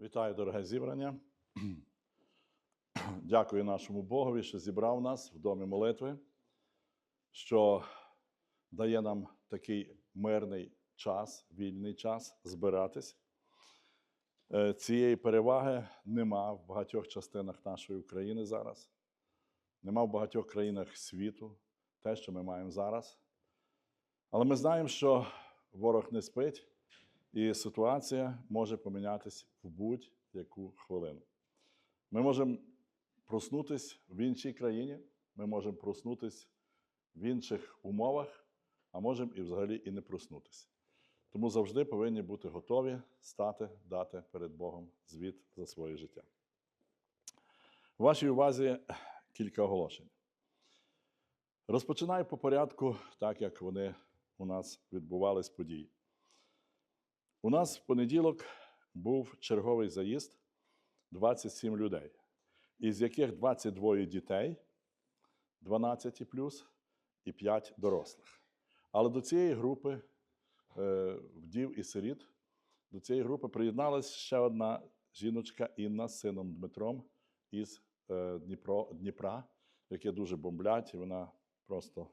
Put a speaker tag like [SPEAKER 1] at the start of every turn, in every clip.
[SPEAKER 1] Вітаю, дороге зібрання. Дякую нашому Богові, що зібрав нас в домі молитви, що дає нам такий мирний час, вільний час збиратись. Е, Цієї переваги нема в багатьох частинах нашої України зараз. Нема в багатьох країнах світу те, що ми маємо зараз. Але ми знаємо, що ворог не спить, і ситуація може помінятися в будь-яку хвилину. Ми можемо проснутися в іншій країні, ми можемо проснутися в інших умовах, а можемо і взагалі і не проснутися. Тому завжди повинні бути готові стати, дати перед Богом звіт за своє життя. У вашій увазі кілька оголошень. Розпочинаю по порядку, так як вони у нас відбувались події. У нас в понеділок був черговий заїзд 27 людей, із яких 22 дітей, 12 і 5 дорослих. Але до цієї групи е, вдів і сиріт, до цієї групи приєдналася ще одна жіночка Інна з сином Дмитром із е, Дніпро, Дніпра, яке дуже бомблять, і вона просто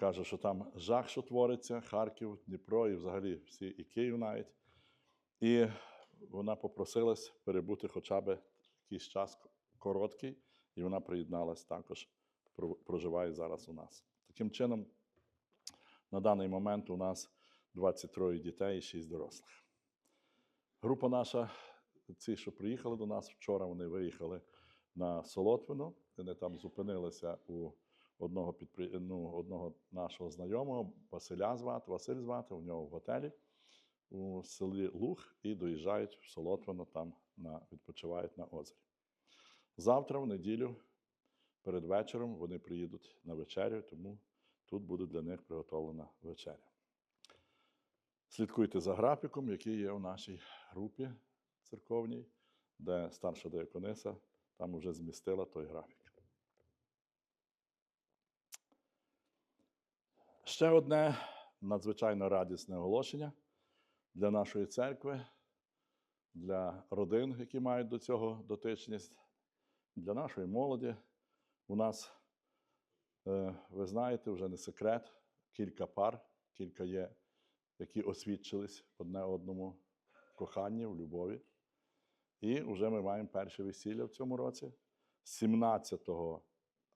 [SPEAKER 1] каже, що там жах, що твориться, Харків, Дніпро і взагалі всі, і Київ навіть. І вона попросилась перебути хоча б якийсь час короткий, і вона приєдналась також, проживає зараз у нас. Таким чином, на даний момент у нас 23 дітей і 6 дорослих. Група наша, ці, що приїхали до нас вчора, вони виїхали на Солотвино. Вони там зупинилися у одного, підпри... ну, одного нашого знайомого, Василя звати, Василь звати, у нього в готелі у селі Луг і доїжджають в Солотвино, там на, відпочивають на озері. Завтра, в неділю, перед вечором, вони приїдуть на вечерю, тому тут буде для них приготовлена вечеря. Слідкуйте за графіком, який є у нашій групі церковній, де старша деякониса там вже змістила той графік. Ще одне надзвичайно радісне оголошення для нашої церкви, для родин, які мають до цього дотичність, для нашої молоді. У нас, е, ви знаєте, вже не секрет, кілька пар, кілька є, які освідчились одне одному в коханні, в любові. І вже ми маємо перше весілля в цьому році. 17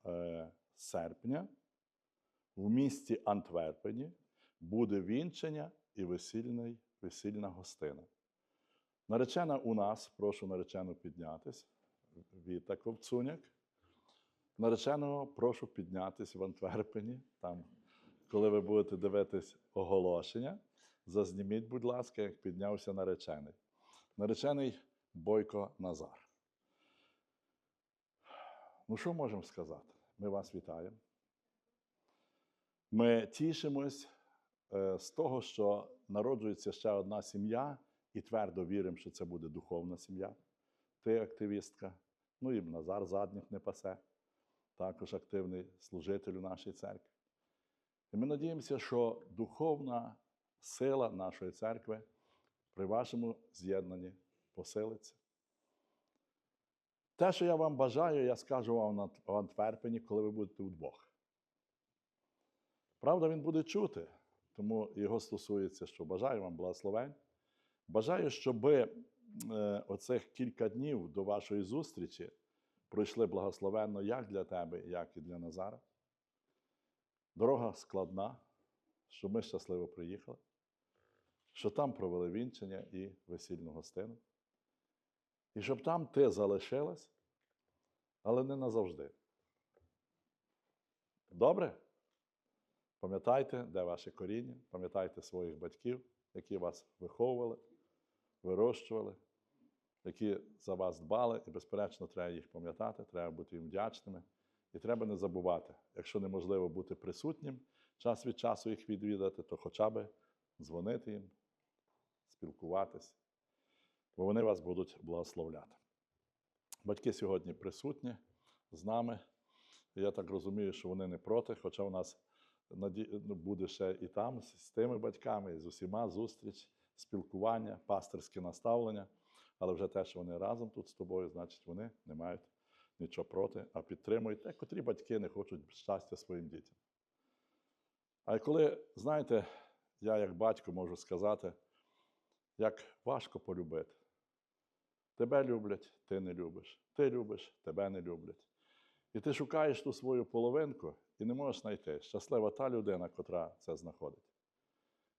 [SPEAKER 1] е, серпня в місті Антверпені буде вінчення і весільний, весільна гостина. Наречена у нас, прошу наречену піднятись, Віта Ковцуняк. Нареченого прошу піднятись в Антверпені. Там, коли ви будете дивитись оголошення, зазніміть, будь ласка, як піднявся наречений. Наречений Бойко Назар. Ну, що можемо сказати? Ми вас вітаємо. Ми тішимось е, з того, що народжується ще одна сім'я, і твердо віримо, що це буде духовна сім'я. Ти активістка, ну і Назар задніх не пасе, також активний служитель у нашій церкві. І ми надіємося, що духовна сила нашої церкви при вашому з'єднанні посилиться. Те, що я вам бажаю, я скажу вам в Антверпені, коли ви будете удвох. Правда, він буде чути, тому його стосується, що бажаю вам благословень. Бажаю, щоб оцих кілька днів до вашої зустрічі пройшли благословенно як для тебе, як і для Назара. Дорога складна, щоб ми щасливо приїхали, що там провели вінчення і весільну гостину. І щоб там ти залишилась, але не назавжди. Добре? Пам'ятайте, де ваше коріння, пам'ятайте своїх батьків, які вас виховували, вирощували, які за вас дбали, і, безперечно, треба їх пам'ятати, треба бути їм вдячними. І треба не забувати, якщо неможливо бути присутнім, час від часу їх відвідати, то хоча б дзвонити їм, спілкуватись, бо вони вас будуть благословляти. Батьки сьогодні присутні з нами. Я так розумію, що вони не проти, хоча у нас буде ще і там з тими батьками, з усіма зустріч, спілкування, пастирське наставлення. але вже те, що вони разом тут з тобою, значить вони не мають нічого проти, а підтримують те, котрі батьки не хочуть щастя своїм дітям. А коли, знаєте, я як батько можу сказати, як важко полюбити. Тебе люблять, ти не любиш. Ти любиш, тебе не люблять. І ти шукаєш ту свою половинку і не можеш знайти. Щаслива та людина, котра це знаходить.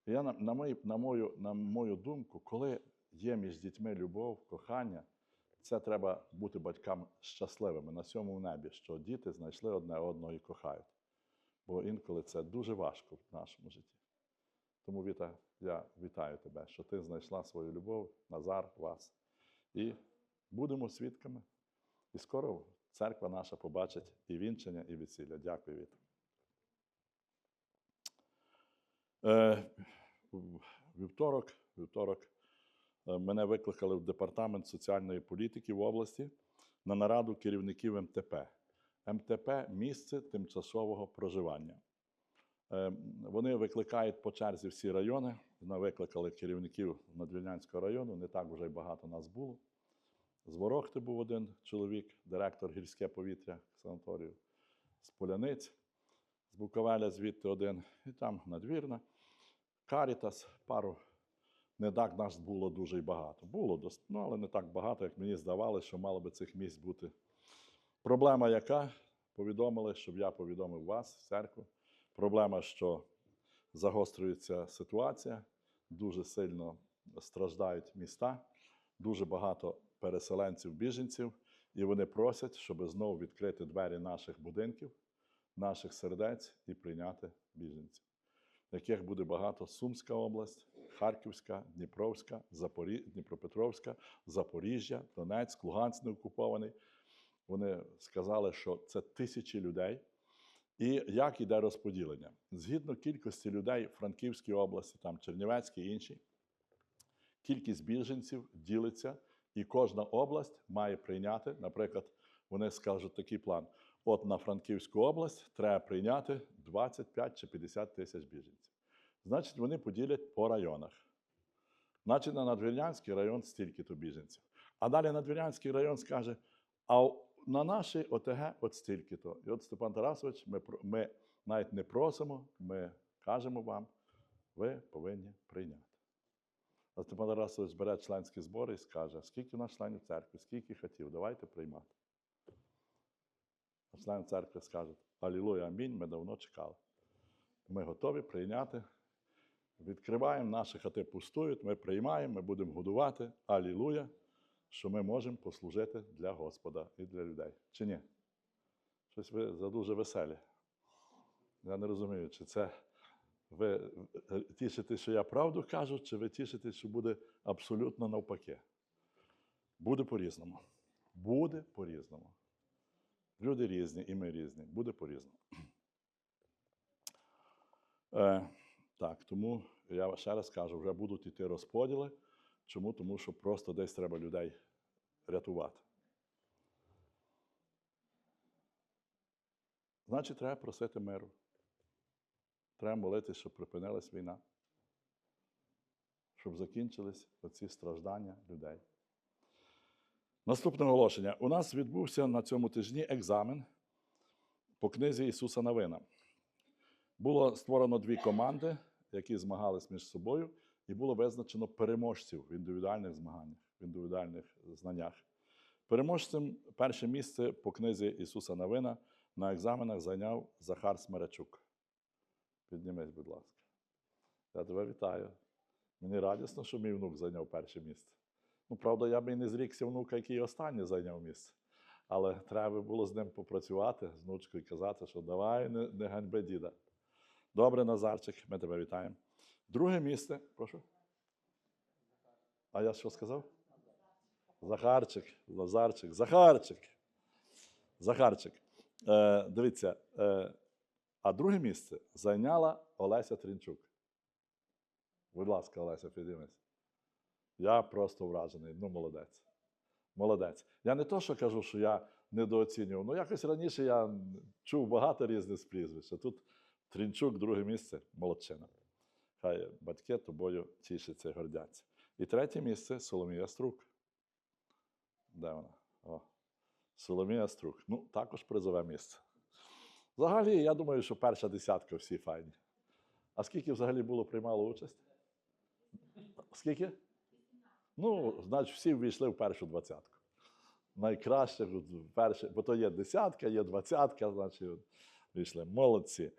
[SPEAKER 1] Я на, на, мої, на, мою, на мою думку, коли є між дітьми любов, кохання, це треба бути батькам щасливими на цьому небі, що діти знайшли одне одного і кохають. Бо інколи це дуже важко в нашому житті. Тому Віта, я вітаю тебе, що ти знайшла свою любов, Назар, вас. І будемо свідками. І скоро церква наша побачить і вінчення, і весілля. Дякую, Віта. Е, вівторок, вівторок е, мене викликали в департамент соціальної політики в області на нараду керівників МТП. МТП місце тимчасового проживання. Е, Вони викликають по черзі всі райони. Вони викликали керівників Надвірнянського району, не так вже й багато нас було. З Ворохти був один чоловік, директор гірське повітря санаторію, з Поляниць, з Буковеля звідти один, і там надвірна. Карітас, пару. Не так нас було дуже багато. Було ну, але не так багато, як мені здавалося, що мало би цих місць бути. Проблема яка? Повідомили, щоб я повідомив вас, церкву. Проблема, що загострюється ситуація, дуже сильно страждають міста, дуже багато переселенців, біженців, і вони просять, щоб знову відкрити двері наших будинків, наших сердець і прийняти біженців, яких буде багато Сумська область, Харківська, Дніпровська, Запорі... Дніпропетровська, Запоріжжя, Донецьк, Луганськ не окупований. Вони сказали, що це тисячі людей. І як іде розподілення? Згідно кількості людей в Франківській області, там Чернівецькій і інші, кількість біженців ділиться, і кожна область має прийняти, наприклад, вони скажуть такий план: от на Франківську область треба прийняти 25 чи 50 тисяч біженців. Значить, вони поділять по районах. Значить, на Надвірнянський район стільки-то біженців. А далі Надвірнянський район скаже: а на нашій ОТГ от стільки-то. І от Степан Тарасович, ми, ми навіть не просимо, ми кажемо вам, ви повинні прийняти. А Степан Тарасович бере членські збори і скаже, скільки у нас членів церкви, скільки хотів, давайте приймати. А члени церкви скажуть, Алілуя, амінь, ми давно чекали. Ми готові прийняти. Відкриваємо, наші хати пустують, ми приймаємо, ми будемо годувати. Алілуя, що ми можемо послужити для Господа і для людей. Чи ні? Щось ви задуже веселі. Я не розумію, чи це ви е, тішитесь, що я правду кажу, чи ви тішитесь, що буде абсолютно навпаки. Буде по-різному. Буде по-різному. Люди різні, і ми різні. Буде по-різному. Е, так, тому я ще раз кажу, вже будуть йти розподіли. Чому? Тому що просто десь треба людей рятувати. Значить, треба просити миру. Треба молитися, щоб припинилась війна, щоб закінчились оці страждання людей. Наступне оголошення. У нас відбувся на цьому тижні екзамен по книзі Ісуса Навина. Було створено дві команди, які змагались між собою, і було визначено переможців в індивідуальних змаганнях, в індивідуальних знаннях. Переможцем перше місце по книзі Ісуса Навина на екзаменах зайняв Захар Смеречук. Піднімись, будь ласка. Я тебе вітаю. Мені радісно, що мій внук зайняв перше місце. Ну, правда, я б і не зрікся внука, який останній зайняв місце. Але треба було з ним попрацювати, з внучкою казати, що давай не, не ганьби діда. Добре, Назарчик, ми тебе вітаємо. Друге місце, прошу. А я що сказав? Захарчик, Назарчик, Захарчик. Захарчик. Е, дивіться, е, а друге місце зайняла Олеся Трінчук. Будь ласка, Олеся, підіймись. Я просто вражений. Ну, молодець. Молодець. Я не то, що кажу, що я недооцінював. Ну, якось раніше я чув багато різних прізвищ. А тут Трінчук, друге місце, молодчина. Хай батьки тобою тішаться і гордяться. І третє місце Соломія Струк. Де вона? О, Соломія Струк. Ну, також призове місце. Взагалі, я думаю, що перша десятка всі файні. А скільки взагалі було приймало участь? Скільки? Ну, значить, всі ввійшли в першу двадцятку. Найкраще, перше, бо то є десятка, є двадцятка, значить, от, війшли. Молодці.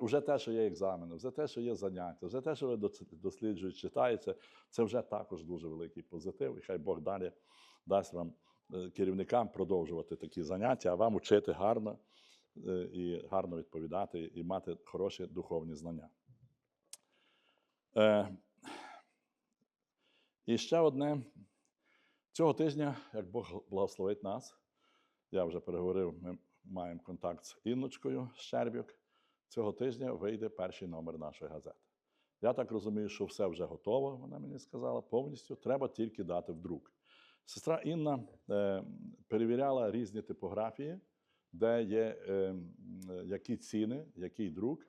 [SPEAKER 1] Вже те, що є екзамени, вже те, що є заняття, вже те, що ви досліджуєте, читаєте, це вже також дуже великий позитив. І хай Бог далі дасть вам е, керівникам продовжувати такі заняття, а вам учити гарно і гарно відповідати, і мати хороші духовні знання. Е, І ще одне. Цього тижня, як Бог благословить нас, я вже переговорив, ми маємо контакт з Інночкою Щербюк. Цього тижня вийде перший номер нашої газети. Я так розумію, що все вже готово, вона мені сказала, повністю. Треба тільки дати в друк. Сестра Інна е, перевіряла різні типографії, де є е, які ціни, який друк,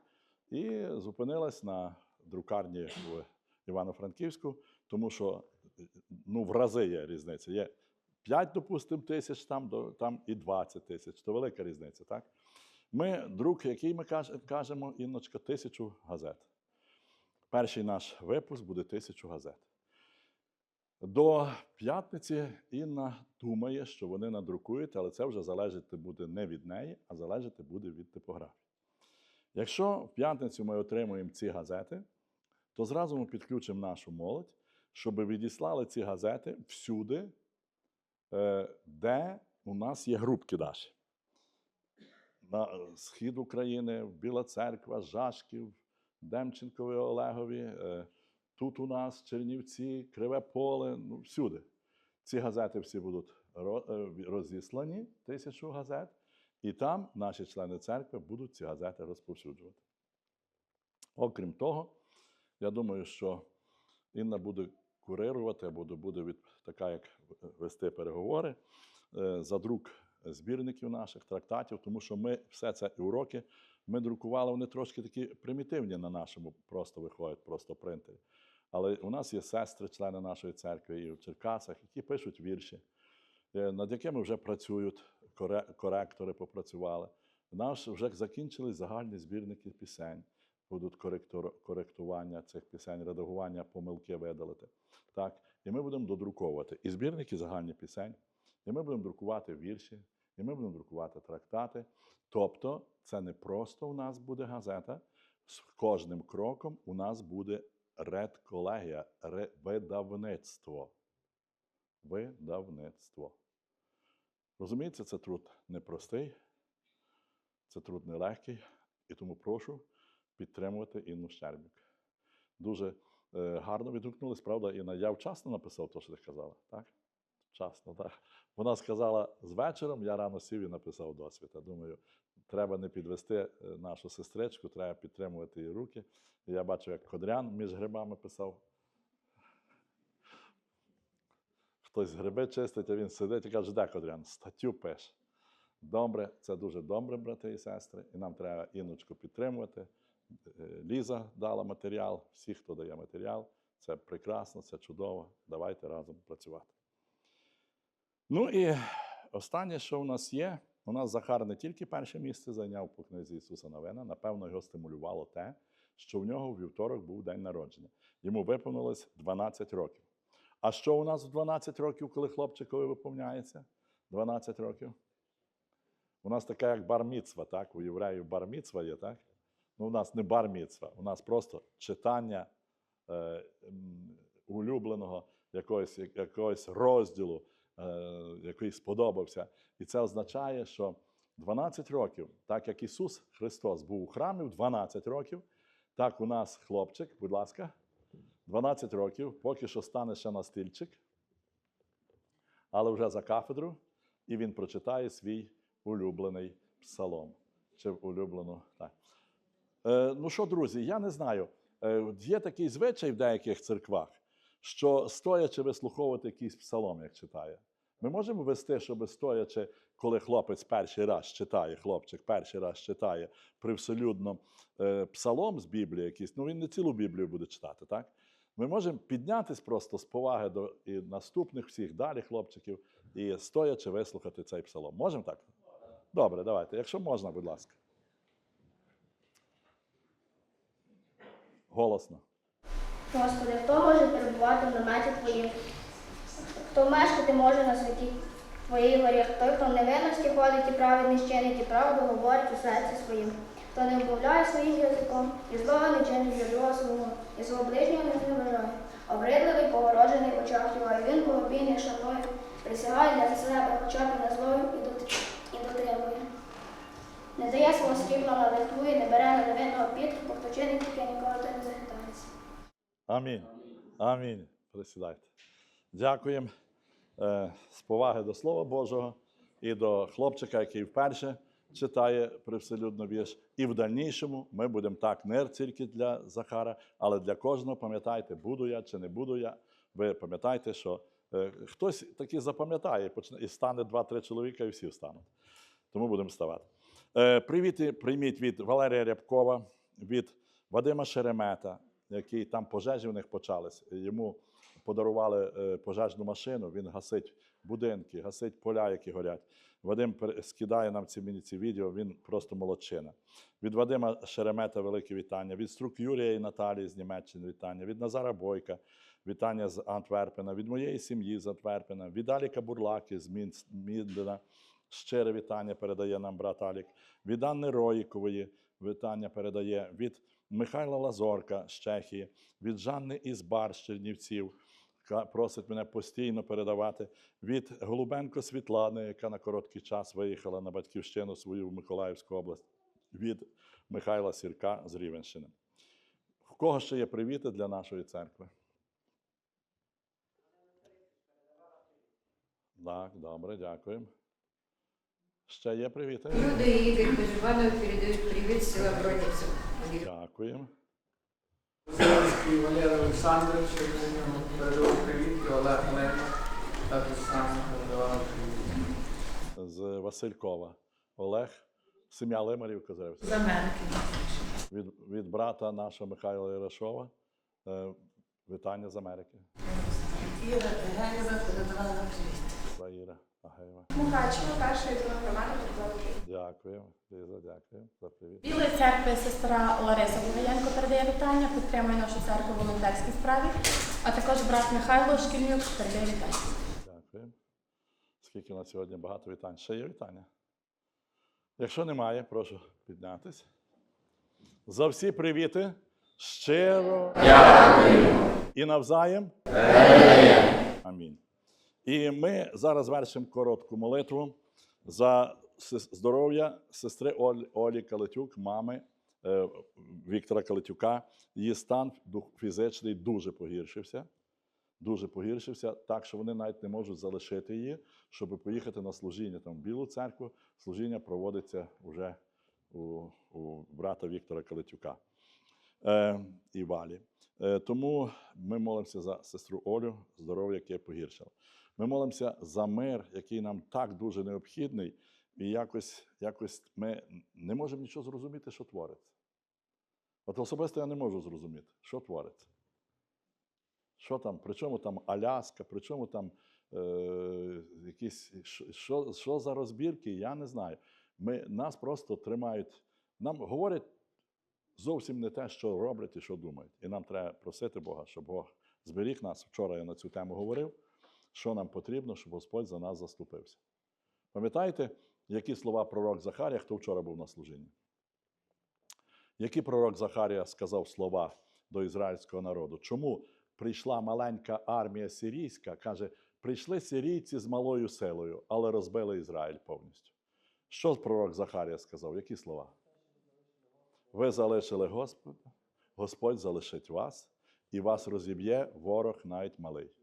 [SPEAKER 1] і зупинилась на друкарні в Івано-Франківську, тому що е, ну, в рази є різниця. Є 5, допустимо, тисяч там, до, там і 20 тисяч. То велика різниця, так? Ми, друк, який ми кажемо, Інночка, тисячу газет. Перший наш випуск буде тисячу газет. До п'ятниці Інна думає, що вони надрукують, але це вже залежати буде не від неї, а залежати буде від типографії. Якщо в п'ятницю ми отримуємо ці газети, то зразу ми підключимо нашу молодь, щоб відіслали ці газети всюди, е, де у нас є групки наші. На е, схід України, Біла Церква, Жашків, Демченкові Олегові, е, тут у нас Чернівці, Криве Поле, ну всюди. Ці газети всі будуть е, розіслані, тисячу газет, і там наші члени церкви будуть ці газети розповсюджувати. Окрім того, я думаю, що Інна буде курирувати або буде від, така, як вести переговори е, за друк збірників наших, трактатів, тому що ми все це уроки ми друкували, вони трошки такі примітивні на нашому, просто виходять, просто принтері. Але у нас є сестри, члени нашої церкви і в Черкасах, які пишуть вірші, е, над якими вже працюють коректори, попрацювали. Наш вже закінчились загальні збірники пісень. Будуть коректування цих пісень, редагування, помилки видалити. Так? І ми будемо додруковувати і збірники загальні пісень, і ми будемо друкувати вірші, і ми будемо друкувати трактати. Тобто, це не просто у нас буде газета, з кожним кроком у нас буде редколегія, ре- видавництво. Видавництво. Розумієте, це труд непростий, це труд нелегкий, і тому прошу підтримувати Інну Щербік. Дуже е, гарно відгукнулись, правда, Інна. Я вчасно написав те, що ти казала, так? Вчасно, так. Вона сказала з вечором, я рано сів і написав досвіта. Думаю, треба не підвести е, нашу сестричку, треба підтримувати її руки. Я бачу, як Кодрян між грибами писав. Хтось гриби чистить, а він сидить і каже, де Кодрян? Статтю пише. Добре, це дуже добре, брати і сестри. І нам треба іночку підтримувати. Е, Ліза дала матеріал, всі, хто дає матеріал. Це прекрасно, це чудово. Давайте разом працювати. Ну і останнє, що у нас є, у нас Захар не тільки перше місце зайняв по книзі Ісуса Новина, напевно, його стимулювало те, що в нього в вівторок був день народження. Йому виповнилось 12 років. А що у нас в 12 років, коли хлопчикові виповняється? 12 років. У нас така, як бар-міцва, так? У євреїв бар-міцва є, так? Ну, у нас не бар-міцва, у нас просто читання е, улюбленого якогось, якогось розділу, який сподобався. І це означає, що 12 років, так як Ісус Христос був у храмі в 12 років, так у нас хлопчик, будь ласка, 12 років, поки що стане ще на стільчик, але вже за кафедру, і він прочитає свій улюблений псалом. Чи улюблену. Так. Е, ну що, друзі, я не знаю. Е, є такий звичай в деяких церквах, що стоячи вислуховувати якийсь псалом, як читає. Ми можемо вести, щоб стоячи, коли хлопець перший раз читає, хлопчик перший раз читає привселюдно е, псалом з Біблії якийсь, ну він не цілу Біблію буде читати, так? Ми можемо піднятись просто з поваги до і наступних всіх далі хлопчиків і стоячи вислухати цей псалом. Можемо так? Добре, давайте. Якщо можна, будь ласка. Голосно.
[SPEAKER 2] Господи, хто може перебувати в наметі Твоїм? Хто мешкати може на святі Твоїй горі? Той, хто в невинності ходить і праведність чинить, і правду говорить у серці своїм. Хто не вмовляє своїм язиком, і злого не чинить для свого, і свого ближнього не зневажає. Обридливий, погорожений в очах його, і він богобійний шанує, присягає для себе, хоча б на злою і дотримує. Не дає свого срібла на литву і не бере на невинного підкупу, хто чинить таке, ніколи то не захитається.
[SPEAKER 1] Амінь. Амінь. Присідайте. Дякуємо е, з поваги до Слова Божого і до хлопчика, який вперше читає привселюдно вірш. І в дальнішому ми будемо так, не тільки для Захара, але для кожного пам'ятайте, буду я чи не буду я. Ви пам'ятайте, що е, хтось таки запам'ятає і стане два-три чоловіка, і всі встануть. Тому будемо ставати. Е, привіти прийміть від Валерія Рябкова, від Вадима Шеремета, який там пожежі в них почались. Йому подарували е, пожежну машину, він гасить будинки, гасить поля, які горять. Вадим скидає нам ці мені ці відео, він просто молодчина. Від Вадима Шеремета велике вітання, від Струк Юрія і Наталії з Німеччини вітання, від Назара Бойка, вітання з Антверпена, від моєї сім'ї з Антверпена, від Аліка Бурлаки з Мідена. Щире вітання передає нам брат Алік. Від Анни Роїкової вітання передає. Від Михайла Лазорка з Чехії, від Жанни Ізбар з Чернівців. яка Просить мене постійно передавати від Голубенко Світлани, яка на короткий час виїхала на батьківщину свою в Миколаївську область, від Михайла Сірка з Рівенщини. В кого ще є привіти для нашої церкви? Так, добре, дякуємо. Ще є привіти?
[SPEAKER 3] Люда и Игорь Поживанов передают привет с села Бродница.
[SPEAKER 1] Дякуємо.
[SPEAKER 4] Зеленський Валерій Олександрович, я ньому передав привіт, і Олег Лема також сам передавав привіт.
[SPEAKER 1] З Василькова. Олег, сім'я Лимарів Козирівська.
[SPEAKER 3] Заменки.
[SPEAKER 1] Від, від брата нашого Михайла Ярошова. Е, вітання з Америки.
[SPEAKER 5] Іра Геєва передавала привіт.
[SPEAKER 1] Іра.
[SPEAKER 6] Мукачево, першої другої громади Петровки.
[SPEAKER 1] Дякую. Ліза, дякую за привіт.
[SPEAKER 6] Білої церкви сестра Лариса Бугаєнко передає вітання, підтримує нашу церкву в волонтерській справі, а також брат Михайло Шкільнюк передає вітання.
[SPEAKER 1] Дякую. Скільки на сьогодні багато вітань. Ще є вітання? Якщо немає, прошу піднятись. За всі привіти. Щиро. Дякую. І навзаєм. Амінь. І ми зараз вершимо коротку молитву за здоров'я сестри Олі, Калетюк, мами е, Віктора Калетюка. Її стан фізичний дуже погіршився. Дуже погіршився, так що вони навіть не можуть залишити її, щоб поїхати на служіння там в Білу церкву. Служіння проводиться вже у, у брата Віктора Калетюка е, і Валі. Е, тому ми молимося за сестру Олю, здоров'я, яке погіршило. Ми молимося за мир, який нам так дуже необхідний, і якось, якось ми не можемо нічого зрозуміти, що твориться. От особисто я не можу зрозуміти, що твориться. Що там, при чому там Аляска, при чому там е, якісь, що- що, за розбірки, я не знаю. Ми, нас просто тримають, нам говорять зовсім не те, що роблять і що думають. І нам треба просити Бога, щоб Бог зберіг нас. Вчора я на цю тему говорив, що нам потрібно, щоб Господь за нас заступився. Пам'ятаєте, які слова пророк Захарія, хто вчора був на служінні? Які пророк Захарія сказав слова до ізраїльського народу? Чому прийшла маленька армія сирійська? Каже, прийшли сирійці з малою силою, але розбили Ізраїль повністю. Що пророк Захарія сказав? Які слова? Ви залишили Господа, Господь залишить вас, і вас розіб'є ворог навіть малий.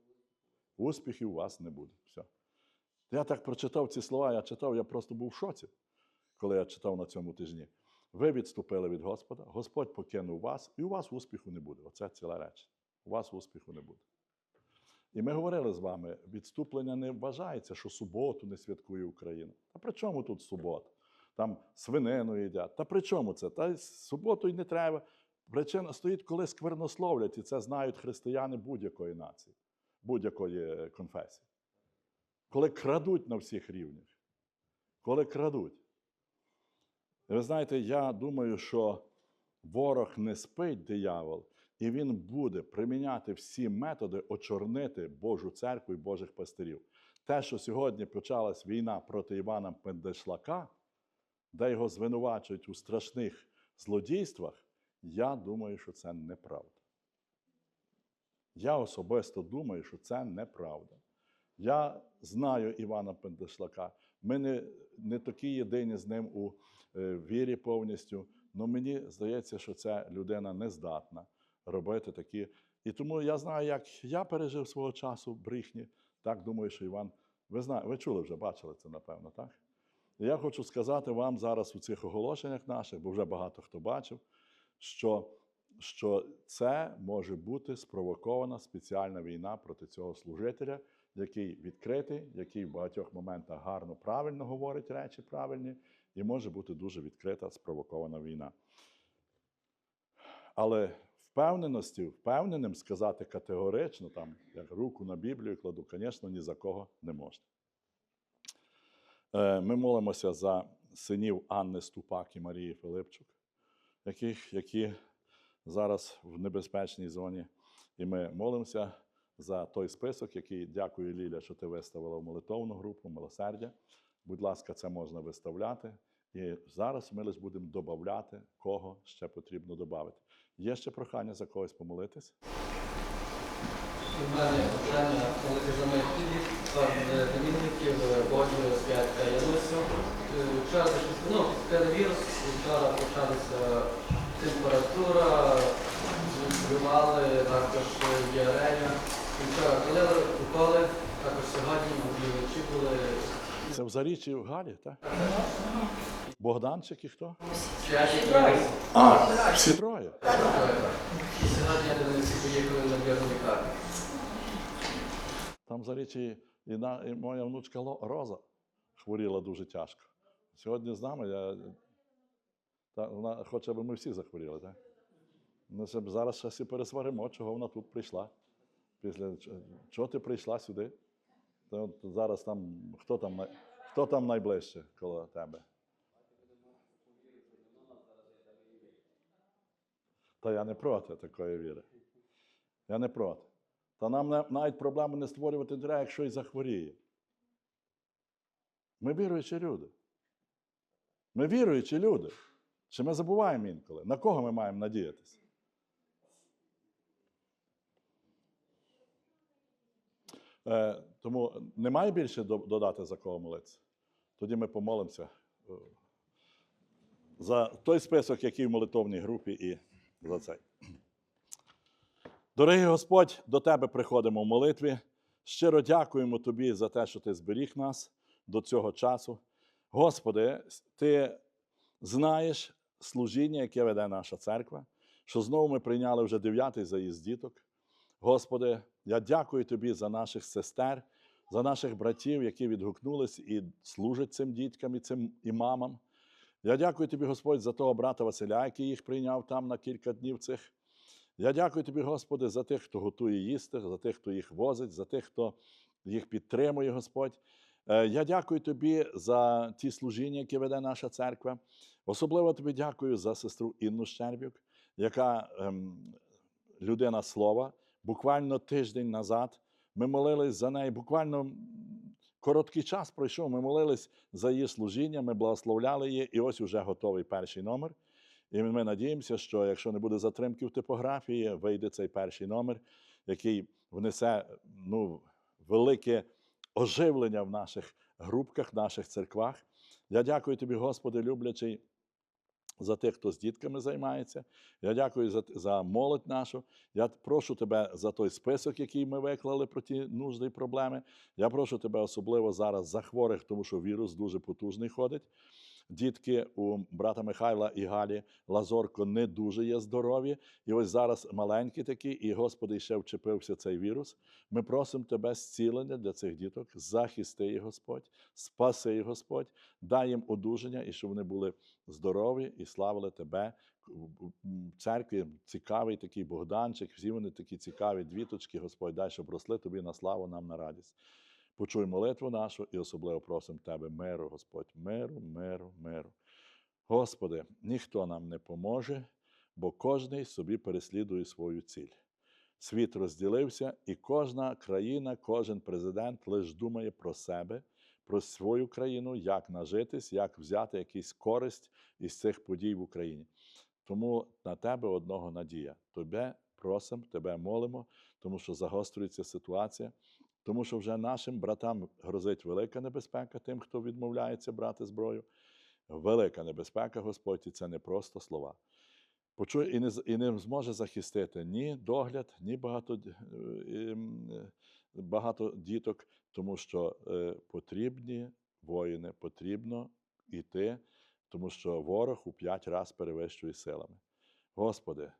[SPEAKER 1] Успіхів у вас не буде. Все. Я так прочитав ці слова, я читав, я просто був в шоці, коли я читав на цьому тижні. Ви відступили від Господа, Господь покинув вас, і у вас успіху не буде. Оце ціла реч. У вас успіху не буде. І ми говорили з вами, відступлення не вважається, що суботу не святкує Україна. А при чому тут субота? Там свинину їдять. Та при чому це? Та суботу й не треба. Причина стоїть, коли сквернословлять, і це знають християни будь-якої нації, будь-якої конфесії. Коли крадуть на всіх рівнях. Коли крадуть. Ви знаєте, я думаю, що ворог не спить, диявол, і він буде приміняти всі методи очорнити Божу церкву і Божих пастирів. Те, що сьогодні почалась війна проти Івана Пендешлака, де його звинувачують у страшних злодійствах, я думаю, що це неправда. Я особисто думаю, що це неправда. Я знаю Івана Пендешлака. Ми не, не такі єдині з ним у е, вірі повністю, але мені здається, що ця людина не здатна робити такі. І тому я знаю, як я пережив свого часу брехні. Так думаю, що Іван. Ви знаєте, ви чули вже, бачили це, напевно, так? І я хочу сказати вам зараз у цих оголошеннях наших, бо вже багато хто бачив, що, що це може бути спровокована спеціальна війна проти цього служителя, який відкритий, який в багатьох моментах гарно, правильно говорить речі правильні, і може бути дуже відкрита спровокована війна. Але впевненості, впевненим сказати категорично, там, як руку на Біблію кладу, звісно, ні за кого не можна. Е, Ми молимося за синів Анни Ступак і Марії Филипчук, яких, які зараз в небезпечній зоні. І ми молимося за той список, який дякую, Ліля, що ти виставила в молитовну групу милосердя. Будь ласка, це можна виставляти. І зараз ми лише будемо додати, кого ще потрібно додати. Є ще прохання за когось помолитись?
[SPEAKER 7] У мене питання, коли за моїх підліт, домінників, Богів, Свят та Янусю. Вчора ну, коронавірус, вчора почалася температура, вбивали, також діарея. І Вчора колили, уколи, також сьогодні вночі були.
[SPEAKER 1] Це в Зарічі в Галі, так? Богданчик і хто?
[SPEAKER 7] Святі троє.
[SPEAKER 1] А, всі троє.
[SPEAKER 7] І сьогодні вони всі поїхали на бірну лікарню.
[SPEAKER 1] Там в Зарічі і, на, і моя внучка Роза хворіла дуже тяжко. Сьогодні з нами я, та, вона хоче, аби ми всі захворіли, так? Ну, щоб зараз щось і пересваримо, чого вона тут прийшла. Після чого ти прийшла сюди? Та от зараз там хто там хто там найближче коло тебе? Та я не проти такої віри. Я не проти. Та нам навіть проблему не створювати треба, якщо і захворіє. Ми віруючі люди. Ми віруючі люди. Чи ми забуваємо інколи? На кого ми маємо надіятися? Е, тому немає більше додати за кого молитися. Тоді ми помолимося е, за той список, який в молитовній групі, і за цей. Дорогий Господь, до Тебе приходимо в молитві. Щиро дякуємо Тобі за те, що Ти зберіг нас до цього часу. Господи, Ти знаєш служіння, яке веде наша церква, що знову ми прийняли вже дев'ятий заїзд діток. Господи, я дякую Тобі за наших сестер, за наших братів, які відгукнулись і служать цим діткам і цим і мамам. Я дякую Тобі, Господь, за того брата Василя, який їх прийняв там на кілька днів цих. Я дякую тобі, Господи, за тих, хто готує їсти, за тих, хто їх возить, за тих, хто їх підтримує, Господь. Е, Я дякую тобі за ті служіння, які веде наша церква. Особливо тобі дякую за сестру Інну Щербюк, яка ем, людина слова. Буквально тиждень назад ми молились за неї. Буквально короткий час пройшов. Ми молились за її служіння, ми благословляли її, і ось уже готовий перший номер. І ми надіємося, що якщо не буде затримки в типографії, вийде цей перший номер, який внесе ну, велике оживлення в наших групках, в наших церквах. Я дякую тобі, Господи, люблячий, за тих, хто з дітками займається. Я дякую за, за молодь нашу. Я прошу тебе за той список, який ми виклали про ті нужди і проблеми. Я прошу тебе особливо зараз за хворих, тому що вірус дуже потужний ходить. Дітки у брата Михайла і Галі Лазорко не дуже є здорові. І ось зараз маленькі такі, і Господи, ще вчепився цей вірус. Ми просимо Тебе зцілення для цих діток, захисти їх, Господь, спаси їх, Господь, дай їм одужання і щоб вони були здорові і славили Тебе. В церкві цікавий такий Богданчик, всі вони такі цікаві двіточки, Господь, дай, щоб росли тобі на славу нам на радість. Почуй молитву нашу і особливо просимо Тебе миру, Господь, миру, миру, миру. Господи, ніхто нам не поможе, бо кожний собі переслідує свою ціль. Світ розділився, і кожна країна, кожен президент лише думає про себе, про свою країну, як нажитись, як взяти якусь користь із цих подій в Україні. Тому на тебе одного надія. Тебе просимо, тебе молимо, тому що загострюється ситуація, тому що вже нашим братам грозить велика небезпека, тим, хто відмовляється брати зброю. Велика небезпека, Господь, і це не просто слова. Почує і не, і не зможе захистити ні догляд, ні багато, е, ем, багато діток, тому що е, потрібні воїни, потрібно йти, тому що ворог у п'ять разів перевищує силами. Господи,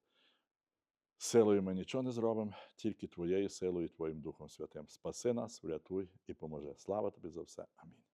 [SPEAKER 1] силою ми нічого не зробимо, тільки Твоєю силою і Твоїм Духом Святим. Спаси нас, врятуй і поможи. Слава тобі за все. Амінь.